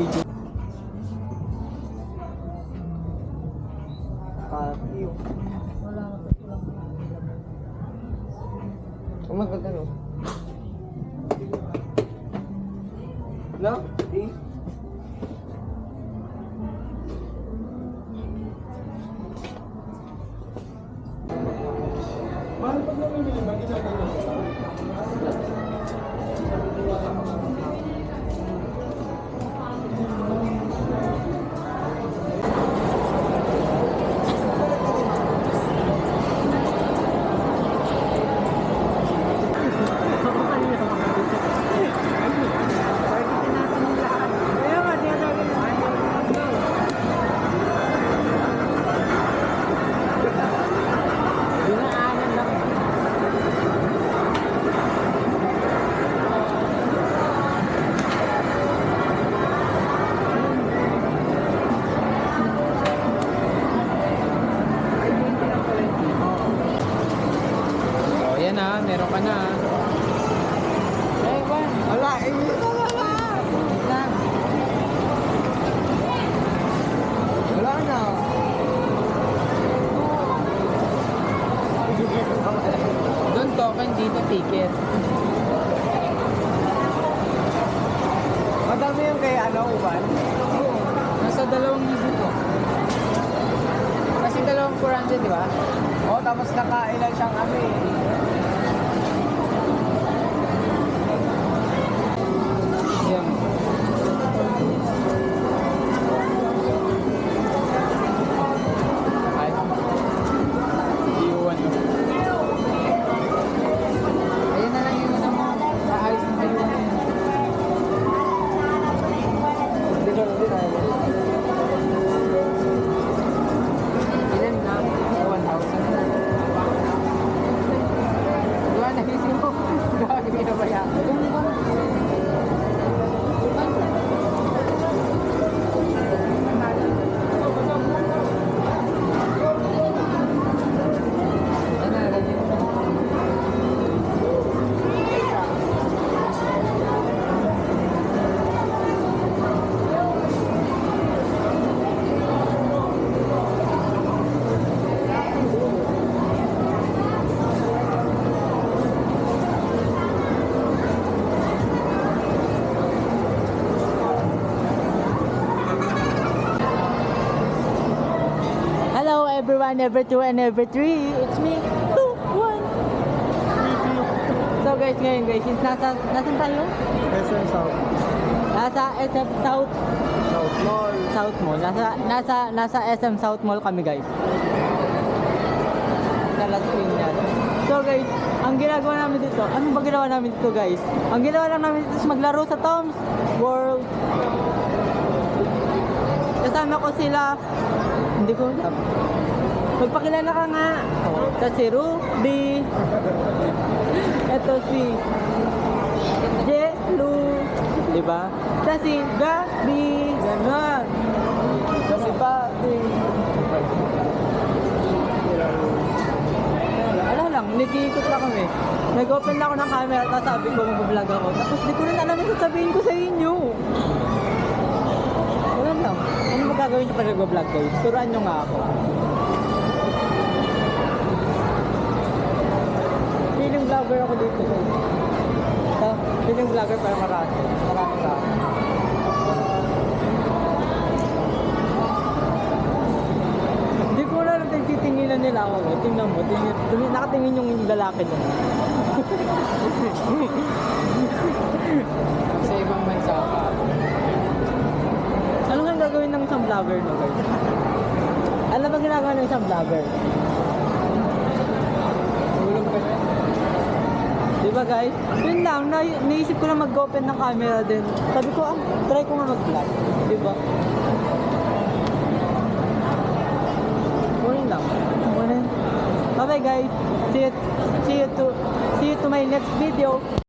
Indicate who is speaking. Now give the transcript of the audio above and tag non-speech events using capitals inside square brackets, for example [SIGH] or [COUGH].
Speaker 1: video. Katiyo. Wala
Speaker 2: ka
Speaker 1: pa lang.
Speaker 3: Ang magagano. No? See? Meron ka na.
Speaker 1: Ay, Juan.
Speaker 2: Wala, eh, wala, wala.
Speaker 1: Lang.
Speaker 2: Wala na.
Speaker 3: Doon token, dito ticket.
Speaker 2: Madami yung kay ano, Uban.
Speaker 3: Nasa dalawang libo to. Kasi dalawang 400, di ba?
Speaker 2: Oo, tapos nakailan siyang ano eh.
Speaker 1: 1, number 2, and number 3. It's me, 2, 1. So guys, ngayon guys, is nasa, nasan tayo?
Speaker 2: SM South.
Speaker 1: Nasa SM South.
Speaker 2: South Mall.
Speaker 1: South Mall. Nasa, nasa, nasa SM South Mall kami guys. Sa last screen natin. So guys, ang ginagawa namin dito, ano ba ginawa namin dito guys? Ang ginawa lang namin dito is maglaro sa Tom's World. Kasama ko sila, hindi ko alam. Magpakilala ka nga. Ito si Ruby. Ito si Jelu. Di ba? Ito si Gabi. Ganon. Ito si Papi. Wala lang, nag-iikot lang kami. Nag-open lang ako ng camera, tapos sabi ko mag-vlog ako. Tapos di ko rin alam yung sasabihin ko sa inyo. Wala lang. Ano magagawin nyo pa nag-vlog guys? Turuan nyo nga ako. Vlogger ako dito. Ito, feeling vlogger pero marami. Marami tao. Hindi ko na lang titinginan nila ako. eh. Tingnan mo, tingin, tingin, nakatingin yung lalaki doon. [LAUGHS]
Speaker 3: Sa ibang bansa ka.
Speaker 1: Ano nga gagawin ng isang vlogger no guys? Ano ba ginagawa ng isang vlogger?
Speaker 3: Tulog ka na.
Speaker 1: Di ba guys? Yun lang, na, naisip ko na mag-open ng camera din. Sabi ko, ah, try ko nga mag-vlog. Di ba? Yun lang. Yun. Bye bye guys. See you, see you to, see you to my next video.